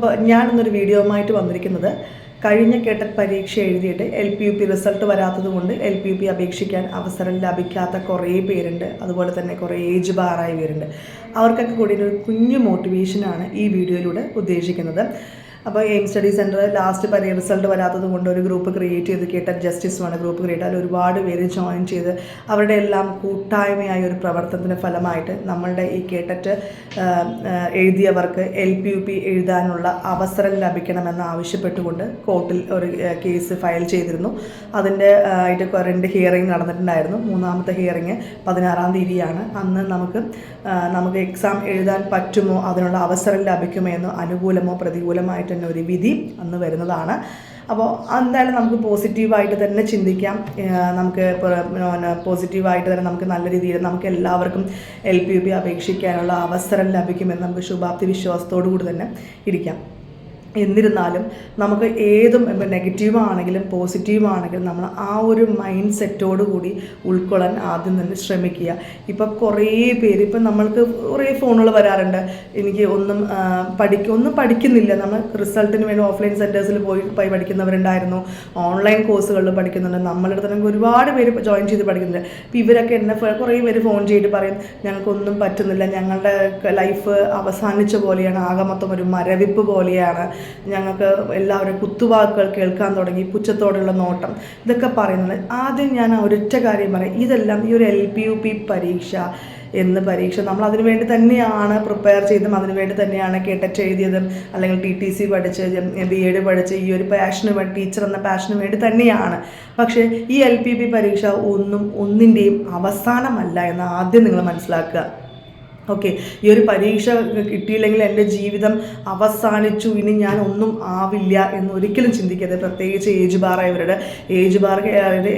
അപ്പോൾ ഞാനിന്നൊരു വീഡിയോയുമായിട്ട് വന്നിരിക്കുന്നത് കഴിഞ്ഞ കേട്ട പരീക്ഷ എഴുതിയിട്ട് L P U P result വരാത്തതുകൊണ്ട് L P U P അപേക്ഷിക്കാൻ അവസരം ലഭിക്കാത്ത കുറേ പേരുണ്ട്. അതുപോലെ തന്നെ കുറേ ഏജ് ബാറായ പേരുണ്ട് അവർക്കൊക്കെ കൂടി ഒരു കുഞ്ഞു മോട്ടിവേഷനാണ് ഈ വീഡിയോയിലൂടെ ഉദ്ദേശിക്കുന്നത്. അപ്പോൾ എയിം സ്റ്റഡി സെന്റർ ലാസ്റ്റ് പരി റിസൾട്ട് വരാത്തത് കൊണ്ട് ഒരു ഗ്രൂപ്പ് ക്രിയേറ്റ് ചെയ്ത് കേട്ട ജസ്റ്റിസ് ആണ് ഗ്രൂപ്പ് ക്രിയേറ്റ് അതിൽ ഒരുപാട് പേര് ജോയിൻ ചെയ്ത് അവരുടെ എല്ലാം കൂട്ടായ്മയായ ഒരു പ്രവർത്തനത്തിന്റെ ഫലമായിട്ട് നമ്മളുടെ ഈ കേട്ടറ്റ് എഴുതിയവർക്ക് എൽ പി യു പി എഴുതാനുള്ള അവസരം ലഭിക്കണമെന്ന് ആവശ്യപ്പെട്ടുകൊണ്ട് കോർട്ടിൽ ഒരു കേസ് ഫയൽ ചെയ്തിരുന്നു. അതിന്റെ ആയിട്ട് രണ്ട് ഹിയറിംഗ് നടന്നിട്ടുണ്ടായിരുന്നു. മൂന്നാമത്തെ ഹിയറിംഗ് പതിനാറാം തീയതിയാണ്. അന്ന് നമുക്ക് നമുക്ക് എക്സാം എഴുതാൻ പറ്റുമോ അതിനുള്ള അവസരം ലഭിക്കുമോ എന്നോ അനുകൂലമോ പ്രതികൂലമായിട്ട് തന്നെ ഒരു വിധി അന്ന് വരുന്നതാണ്. അപ്പോൾ എന്തായാലും നമുക്ക് പോസിറ്റീവായിട്ട് തന്നെ ചിന്തിക്കാം. നമുക്ക് പോസിറ്റീവായിട്ട് തന്നെ നമുക്ക് നല്ല രീതിയിൽ നമുക്ക് എല്ലാവർക്കും എൽ പി യു പി അപേക്ഷിക്കാനുള്ള അവസരം ലഭിക്കുമെന്ന് നമുക്ക് ശുഭാപ്തി വിശ്വാസത്തോടു കൂടി തന്നെ ഇരിക്കാം. എന്നിരുന്നാലും നമുക്ക് ഏതും ഇപ്പം നെഗറ്റീവ് ആണെങ്കിലും പോസിറ്റീവ് ആണെങ്കിലും നമ്മൾ ആ ഒരു മൈൻഡ് സെറ്റോട് കൂടി ഉൾക്കൊള്ളാൻ ആദ്യം തന്നെ ശ്രമിക്കുക. ഇപ്പം കുറേ പേര് ഇപ്പം നമ്മൾക്ക് കുറേ ഫോണുകൾ വരാറുണ്ട്. എനിക്ക് ഒന്നും പഠിക്ക ഒന്നും പഠിക്കുന്നില്ല. നമ്മൾ റിസൾട്ടിന് വേണ്ടി ഓഫ്ലൈൻ സെന്റേഴ്സിൽ പോയി പോയി പഠിക്കുന്നവരുണ്ടായിരുന്നു. ഓൺലൈൻ കോഴ്സുകളിൽ പഠിക്കുന്നുണ്ട്. നമ്മളുടെ തന്നെ ഒരുപാട് പേര് ജോയിൻ ചെയ്ത് പഠിക്കുന്നുണ്ട്. അപ്പം ഇവരൊക്കെ എന്നെ കുറേ പേര് ഫോൺ ചെയ്തിട്ട് പറയും ഞങ്ങൾക്കൊന്നും പറ്റുന്നില്ല. ഞങ്ങളുടെ ലൈഫ് അവസാനിച്ച പോലെയാണ്. ആകെ മൊത്തം ഒരു മരവിപ്പ് പോലെയാണ്. ഞങ്ങൾക്ക് എല്ലാവരും കുത്തുവാക്കുകൾ കേൾക്കാൻ തുടങ്ങി പുച്ഛത്തോടുള്ള നോട്ടം ഇതൊക്കെ പറയുന്നത്. ആദ്യം ഞാൻ ഒരൊറ്റ കാര്യം പറയാം. ഇതെല്ലാം ഈ ഒരു എൽ പി യു പി പരീക്ഷ എന്ന് പരീക്ഷ. നമ്മൾ അതിനു വേണ്ടി തന്നെയാണ് പ്രിപ്പയർ ചെയ്തും അതിനു വേണ്ടി തന്നെയാണ് കേട്ടറ്റ് എഴുതിയതും അല്ലെങ്കിൽ ടി ടി സി പഠിച്ച് ബി എഡ് പഠിച്ച് ഈ ഒരു പാഷന് ടീച്ചർ എന്ന പാഷന് വേണ്ടി തന്നെയാണ്. പക്ഷേ ഈ എൽ പി പി പരീക്ഷ ഒന്നും ഒന്നിന്റെയും അവസാനമല്ല എന്ന് ആദ്യം നിങ്ങൾ മനസ്സിലാക്കുക. ഓക്കെ ഈ ഒരു പരീക്ഷ കിട്ടിയില്ലെങ്കിൽ എന്റെ ജീവിതം അവസാനിച്ചു. ഇനി ഞാൻ ഒന്നും ആവില്ല എന്ന് ഒരിക്കലും ചിന്തിക്കരുത്. പ്രത്യേകിച്ച് age bar ആയവരുടെ. Age bar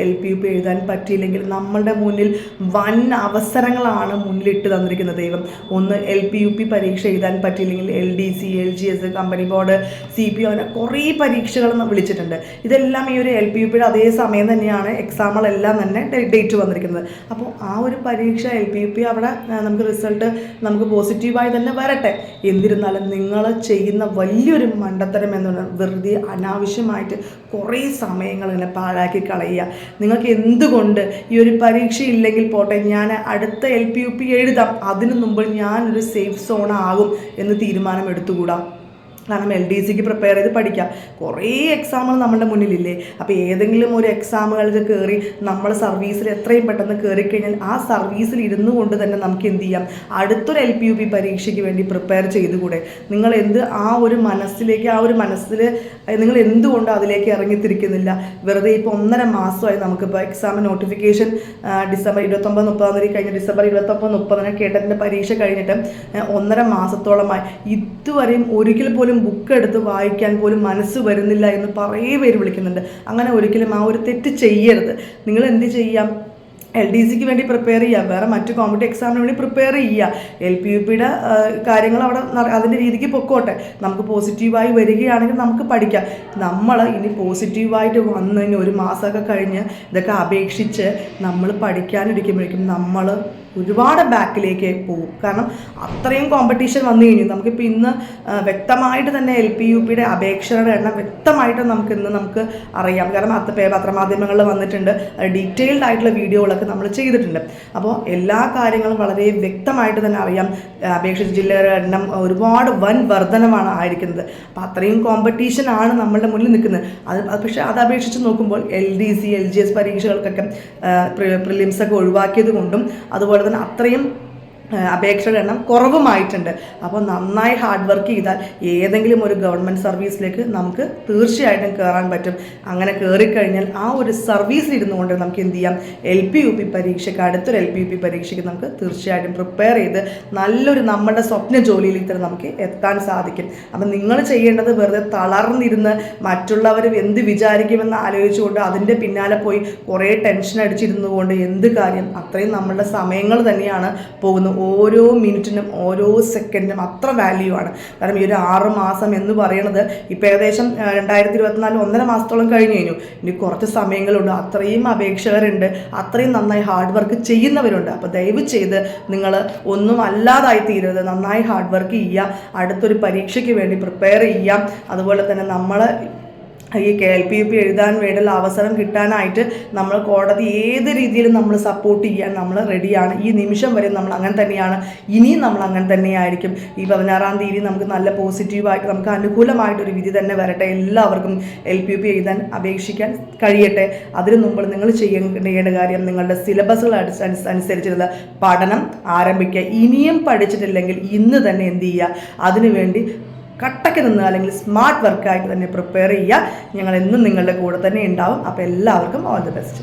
L P U P എഴുതാൻ പറ്റിയില്ലെങ്കിൽ നമ്മളുടെ മുന്നിൽ വൻ അവസരങ്ങളാണ് മുന്നിലിട്ട് തന്നിരിക്കുന്നത്. ദൈവം ഒന്ന് എൽ പി യു പി പരീക്ഷ എഴുതാൻ പറ്റിയില്ലെങ്കിൽ L D C L G S company board C P O അങ്ങനെ കുറേ പരീക്ഷകൾ വിളിച്ചിട്ടുണ്ട്. ഇതെല്ലാം ഈ ഒരു എൽ പി യു പിയുടെ അതേ സമയം തന്നെയാണ് എക്സാമുകളെല്ലാം തന്നെ ഡേറ്റ് വന്നിരിക്കുന്നത്. അപ്പോൾ ആ ഒരു പരീക്ഷ എൽ പി യു പി അവിടെ നമുക്ക് റിസൾട്ട് നമുക്ക് പോസിറ്റീവായി തന്നെ വരട്ടെ. എന്നിരുന്നാലും നിങ്ങൾ ചെയ്യുന്ന വലിയൊരു മണ്ടത്തരം എന്ന് പറഞ്ഞാൽ വെറുതെ അനാവശ്യമായിട്ട് കുറേ സമയങ്ങൾ ഇങ്ങനെ പാഴാക്കി കളയുക. നിങ്ങൾക്ക് എന്തുകൊണ്ട് ഈ ഒരു പരീക്ഷ ഇല്ലെങ്കിൽ പോട്ടെ ഞാൻ അടുത്ത എൽ പി യു പി എഴുതാം. അതിനു മുമ്പ് ഞാനൊരു സേഫ് സോൺ ആകും എന്ന് തീരുമാനം എടുത്തുകൂടാ കാരണം എൽ ഡി സിക്ക് പ്രിപ്പയർ ചെയ്ത് പഠിക്കാം. കുറേ എക്സാമുകൾ നമ്മുടെ മുന്നിലില്ലേ? അപ്പോൾ ഏതെങ്കിലും ഒരു എക്സാമുകൾക്ക് കയറി നമ്മൾ സർവീസിൽ എത്രയും പെട്ടെന്ന് കയറി കഴിഞ്ഞാൽ ആ സർവീസിൽ ഇരുന്നു കൊണ്ട് തന്നെ നമുക്ക് എന്ത് ചെയ്യാം? അടുത്തൊരു എൽ പി യു പി പരീക്ഷയ്ക്ക് വേണ്ടി പ്രിപ്പയർ ചെയ്തുകൂടെ? നിങ്ങൾ എന്ത് ആ ഒരു മനസ്സിലേക്ക് ആ ഒരു മനസ്സിൽ നിങ്ങൾ എന്തുകൊണ്ട് അതിലേക്ക് ഇറങ്ങിത്തിരിക്കുന്നില്ല. വെറുതെ ഇപ്പോൾ ഒന്നര മാസമായി നമുക്കിപ്പോൾ എക്സാം നോട്ടിഫിക്കേഷൻ ഡിസംബർ ഇരുപത്തൊമ്പത് മുപ്പതാം തീയതി കഴിഞ്ഞ് ഡിസംബർ ഇരുപത്തൊമ്പത് മുപ്പതിന് കേട്ടതിന്റെ പരീക്ഷ കഴിഞ്ഞിട്ട് ഒന്നര മാസത്തോളമായി. ഇതുവരെയും ഒരിക്കൽ പോലും ബുക്ക് എടുത്ത് വായിക്കാൻ പോലും മനസ്സ് വരുന്നില്ല എന്ന് പറയേ പേര് വിളിക്കുന്നുണ്ട്. അങ്ങനെ ഒരിക്കലും ആ ഒരു തെറ്റ് ചെയ്യരുത്. നിങ്ങൾ എന്ത് ചെയ്യാം? എൽ ഡി സിക്ക് വേണ്ടി പ്രിപ്പയർ ചെയ്യുക വേറെ മറ്റു കോമ്പറ്റീവ് എക്സാമിന് വേണ്ടി പ്രിപ്പയർ ചെയ്യുക എൽ പി യു പിയുടെ കാര്യങ്ങൾ അവിടെ അതിന്റെ രീതിക്ക് പൊക്കോട്ടെ. നമുക്ക് പോസിറ്റീവായി വരികയാണെങ്കിൽ നമുക്ക് പഠിക്കാം. നമ്മൾ ഇനി പോസിറ്റീവായിട്ട് വന്ന് ഒരു മാസമൊക്കെ കഴിഞ്ഞ് ഇതൊക്കെ അപേക്ഷിച്ച് നമ്മൾ പഠിക്കാനിരിക്കുമ്പോഴേക്കും നമ്മൾ ഒരുപാട് ബാക്കിലേക്ക് പോകും കാരണം അത്രയും കോമ്പറ്റീഷൻ വന്നു കഴിഞ്ഞു. നമുക്കിപ്പോൾ ഇന്ന് വ്യക്തമായിട്ട് തന്നെ എൽ പി യു പിയുടെ അപേക്ഷയുടെ എണ്ണം വ്യക്തമായിട്ട് നമുക്ക് ഇന്ന് നമുക്ക് അറിയാം. കാരണം അത്ര പത്രമാധ്യമങ്ങളിൽ വന്നിട്ടുണ്ട്. ഡീറ്റെയിൽഡ് ആയിട്ടുള്ള വീഡിയോകളൊക്കെ നമ്മൾ ചെയ്തിട്ടുണ്ട്. അപ്പോൾ എല്ലാ കാര്യങ്ങളും വളരെ വ്യക്തമായിട്ട് തന്നെ അറിയാം. അപേക്ഷിച്ച് ജില്ലയുടെ എണ്ണം ഒരുപാട് വൻ വർധനമാണ് ആയിരിക്കുന്നത്. അപ്പോൾ അത്രയും കോമ്പറ്റീഷൻ ആണ് നമ്മളുടെ മുന്നിൽ നിൽക്കുന്നത്. അത് പക്ഷേ അത് അപേക്ഷിച്ച് നോക്കുമ്പോൾ L D C L G S പരീക്ഷകൾക്കൊക്കെ prelims ഒക്കെ ഒഴിവാക്കിയത് കൊണ്ടും അതുപോലെ തന്നെ അത്രയും അപേക്ഷയുടെ എണ്ണം കുറവുമായിട്ടുണ്ട്. അപ്പോൾ നന്നായി ഹാർഡ് വർക്ക് ചെയ്താൽ ഏതെങ്കിലും ഒരു ഗവൺമെന്റ് സർവീസിലേക്ക് നമുക്ക് തീർച്ചയായിട്ടും കയറാൻ പറ്റും. അങ്ങനെ കയറിക്കഴിഞ്ഞാൽ ആ ഒരു സർവീസിൽ ഇരുന്നുകൊണ്ട് നമുക്ക് എന്ത് ചെയ്യാം? എൽ പി യു പി പരീക്ഷയ്ക്ക് അടുത്തൊരു എൽ പി യു പി പരീക്ഷയ്ക്ക് നമുക്ക് തീർച്ചയായിട്ടും പ്രിപ്പയർ ചെയ്ത് നല്ലൊരു നമ്മുടെ സ്വപ്ന ജോലിയിലേക്ക് തന്നെ നമുക്ക് എത്താൻ സാധിക്കും. അപ്പം നിങ്ങൾ ചെയ്യേണ്ടത് വെറുതെ തളർന്നിരുന്ന് മറ്റുള്ളവർ എന്ത് വിചാരിക്കുമെന്ന് ആലോചിച്ചുകൊണ്ട് അതിന്റെ പിന്നാലെ പോയി കുറേ ടെൻഷൻ അടിച്ചിരുന്നു കൊണ്ട് എന്ത് കാര്യം? അത്രയും നമ്മളുടെ സമയങ്ങൾ തന്നെയാണ് പോകുന്നത്. ഓരോ മിനിറ്റിനും ഓരോ സെക്കൻഡിനും അത്ര വാല്യൂ ആണ്. കാരണം ഈ ഒരു ആറ് മാസം എന്ന് പറയുന്നത് ഇപ്പം ഏകദേശം രണ്ടായിരത്തി ഇരുപത്തിനാല് ഒന്നര മാസത്തോളം കഴിഞ്ഞു കഴിഞ്ഞു. ഇനി കുറച്ച് സമയങ്ങളുണ്ട്. അത്രയും അപേക്ഷകരുണ്ട്. അത്രയും നന്നായി ഹാർഡ് വർക്ക് ചെയ്യുന്നവരുണ്ട്. അപ്പോൾ ദയവ് ചെയ്ത് നിങ്ങൾ ഒന്നും അല്ലാതായി തീരരുത്. നന്നായി ഹാർഡ് വർക്ക് ചെയ്യുക. അടുത്തൊരു പരീക്ഷയ്ക്ക് വേണ്ടി പ്രിപ്പയർ ചെയ്യാം അതുപോലെ തന്നെ നമ്മൾ ഈ K L P U P എഴുതാൻ വേണ്ടിയുള്ള അവസരം കിട്ടാനായിട്ട് നമ്മൾ കോടതി ഏത് രീതിയിലും നമ്മൾ സപ്പോർട്ട് ചെയ്യാൻ നമ്മൾ റെഡിയാണ് ഈ നിമിഷം വരെ നമ്മൾ അങ്ങനെ തന്നെയാണ്. ഇനിയും നമ്മൾ അങ്ങനെ തന്നെയായിരിക്കും. ഈ പതിനാറാം തീയതി നമുക്ക് നല്ല പോസിറ്റീവായിട്ട് നമുക്ക് അനുകൂലമായിട്ടൊരു വിധി തന്നെ വരട്ടെ. എല്ലാവർക്കും എൽ പി യു പി എഴുതാൻ അപേക്ഷിക്കാൻ കഴിയട്ടെ. അതിനു മുമ്പ് നിങ്ങൾ ചെയ്യേണ്ട കാര്യം നിങ്ങളുടെ സിലബസുകൾ അനുസരിച്ചുള്ള പഠനം ആരംഭിക്കുക. ഇനിയും പഠിച്ചിട്ടില്ലെങ്കിൽ ഇന്ന് തന്നെ എന്ത് ചെയ്യുക? അതിനുവേണ്ടി കട്ടയ്ക്ക് നിന്ന് അല്ലെങ്കിൽ സ്മാർട്ട് വർക്കായിട്ട് തന്നെ പ്രിപ്പയർ ചെയ്യുക. ഞങ്ങൾ എന്നും നിങ്ങളുടെ കൂടെ തന്നെ ഉണ്ടാവും. അപ്പോൾ എല്ലാവർക്കും ഓൾ ദി ബെസ്റ്റ്